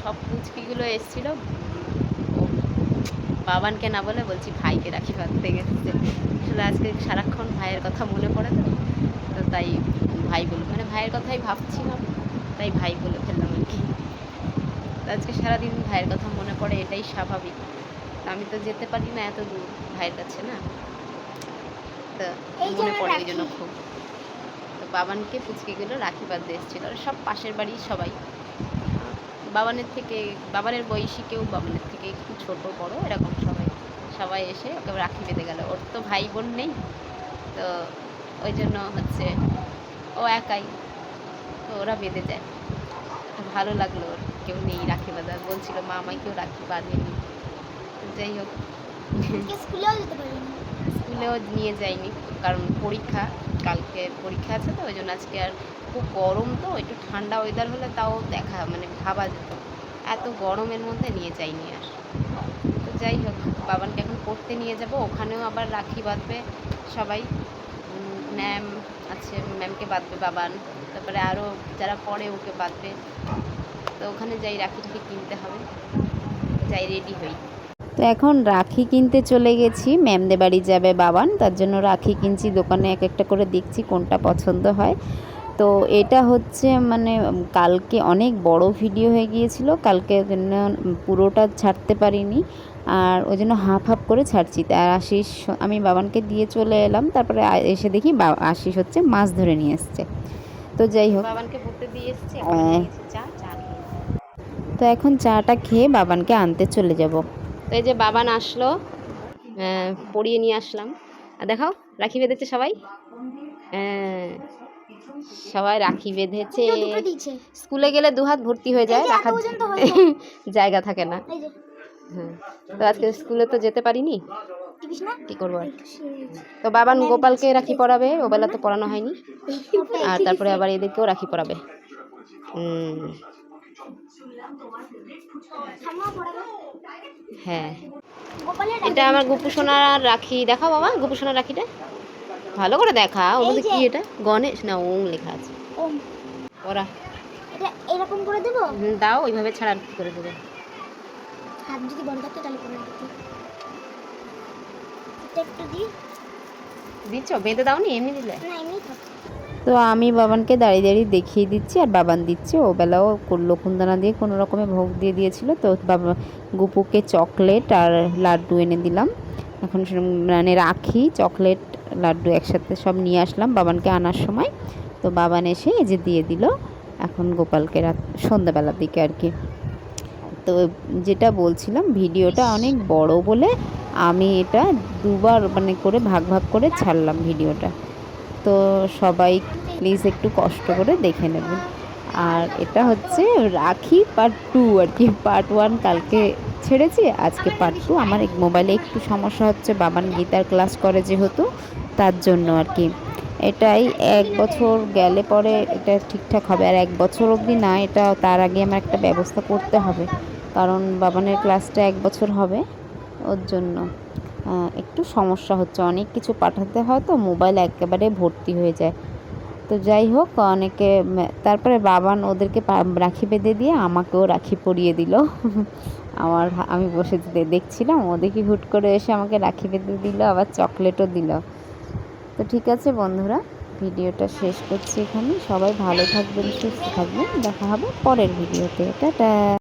সব পুচকিগুলো এসেছিল। বাবানকে না বলে বলছি ভাইকে রাখি বাঁধতে গেছে। আসলে আজকে সারাক্ষণ ভাইয়ের কথা মনে পড়ে তো তো তাই ভাই বল মানে ভাইয়ের কথাই ভাবছিলাম তাই ভাই বলে ফেললাম আর কি। আজকে সারাদিন ভাইয়ের কথা মনে পড়ে এটাই স্বাভাবিক। তো আমি তো যেতে পারি না এত দূর ভাইয়ের কাছে না। তো মনে পড়ে জন্য খুব। তো বাবানকে পুচকিগুলো রাখি বাঁধতে এসেছিল আর সব পাশের বাড়ির সবাই। বাবানের থেকে, বাবানের বয়সী কেউ বাবানের থেকে একটু ছোট, বড়, এরকম সবাই সবাই এসে ওকে রাখি বেঁধে গেল। ওর তো ভাই বোন নেই, তো ওই জন্য হচ্ছে ও একাই, তো ওরা বেঁধে যায়। ভালো লাগল ওর, কেউ নেই রাখি বাঁধা। বলছিল, মা আমায় কেউ রাখি বাঁধেনি যাই হোক। স্কুলেও যেতে পারিনি। স্কুলেও নিয়ে যাইনি কারণ পরীক্ষা, কালকে পরীক্ষা আছে তো ওই জন্য আজকে আর খুব গরম তো, একটু ঠান্ডা ওয়েদার হলে তাও দেখা মানে ভাবা যেত। এত গরমের মধ্যে নিয়ে যাইনি আর। তো যাই হোক, বাবানকে এখন পড়তে নিয়ে যাব, ওখানেও আবার রাখি বাঁধবে সবাই। ম্যাম আছে ম্যামকে বাঁধবে বাবান, তারপরে আরও যারা পড়ে ওকে বাঁধবে। তো ওখানে যাই রাখি টাখি কিনতে হবে, যাই রেডি হই। তো এখন রাখি কিনতে চলে গেছি। ম্যামদের বাড়ি যাবে বাবান তার জন্য রাখি কিনছি দোকানে এক একটা করে দেখছি কোনটা পছন্দ হয়। তো এটা হচ্ছে মানে কালকে অনেক বড় ভিডিও হয়ে গিয়েছিল কালকে ওই জন্য পুরোটা ছাড়তে পারিনি আর ওই জন্য হাফ হাফ করে ছাড়ছি। আর আশিস আমি বাবানকে দিয়ে চলে এলাম তারপরে এসে দেখি বা- আশিস হচ্ছে মাছ ধরে নিয়ে এসছে। তো যাই হোক। বাবানকে পড়তে দিয়ে এসেছি হ্যাঁ। চা চা তো এখন চাটা খেয়ে বাবানকে আনতে চলে যাব। তো এই যে বাবান আসলো পড়িয়ে নিয়ে আসলাম। আর দেখাও রাখি বেঁধেছে সবাই? হ্যাঁ, সবাই রাখি বেঁধেছে। স্কুলে গেলে দু হাত ভর্তি হয়ে যায় রাখার জায়গা থাকে না। হ্যাঁ তো আজকে স্কুলে তো যেতে পারিনি। কি করব আর? তো বাবান গোপালকে রাখি পরাবে ওবেলা তো পড়ানো হয়নি। আর তারপরে আবার এদেরকেও রাখি পরাবে হুম। পড়াবে হ্যাঁ। এটা আমার গুপু সোনার রাখি। দেখাও বাবা গুপু সোনার রাখিটা। ভালো করে দেখা। যে। কি এটা? গণেশ? না ওং লেখা আছে। ওম। ওরা। এটা এরকম করে দেবো? দাও ওইভাবে ছাড়া আর কি করে দেবে? হাত যদি বন্ধ থাকতো তাহলে করে দিতে। এটা একটু দিই। দিচ্ছ? বেঁধে দাও নি এমনি দিলে? না এমনি থাক তো আমি বাবানকে দাঁড়িয়ে দাঁড়িয়ে দেখিয়ে দিচ্ছি আর বাবান দিচ্ছে। ও বেলাও লকুনদানা দিয়ে কোনো রকমে ভোগ দিয়ে দিয়েছিল। তো বাবা গুপুকে চকলেট আর লাড্ডু এনে দিলাম। এখন মানে রাখি, চকলেট, লাড্ডু একসাথে সব নিয়ে আসলাম বাবানকে আনার সময়। তো বাবান এসে এই যে দিয়ে দিল। এখন গোপালকে রাত সন্ধ্যাবেলার দিকে আর কি। তো যেটা বলছিলাম, ভিডিওটা অনেক বড় বলে আমি এটা দুবার মানে করে ভাগ ভাগ করে ছাড়লাম ভিডিওটা। তো সবাই প্লিজ একটু কষ্ট করে দেখে নেবেন আর এটা হচ্ছে রাখি পার্ট টু আর কি। পার্ট ওয়ান কালকে ছেড়েছি, আজকে পার্ট টু আমার মোবাইলে একটু সমস্যা হচ্ছে, বাবান গীতার ক্লাস করে যেহেতু, তার জন্য আর কি। এটাই এক বছর গেলে পরে এটা ঠিকঠাক হবে। আর এক বছর অবধি না, এটা তার আগে আমার একটা ব্যবস্থা করতে হবে। কারণ বাবানের ক্লাসটা এক বছর হবে, ওর জন্য। একটু সমস্যা হচ্ছে। অনেক কিছু পাঠাতে হয় তো মোবাইল একেবারে ভর্তি হয়ে যায়। তো যাই হোক, অনেকে তারপরে বাবান ওদেরকে রাখি বেঁধে দিয়ে আমাকেও রাখি পরিয়ে দিল। আমার আমি বসে দেখছিলাম, ও দেখি হুট করে এসে আমাকে রাখি বেঁধে দিল, আবার চকলেটও দিল। তো ঠিক আছে বন্ধুরা, ভিডিওটা শেষ করছি এখানে। সবাই ভালো থাকবেন, সুস্থ থাকবেন। দেখা হবে পরের ভিডিওতে। টাটা!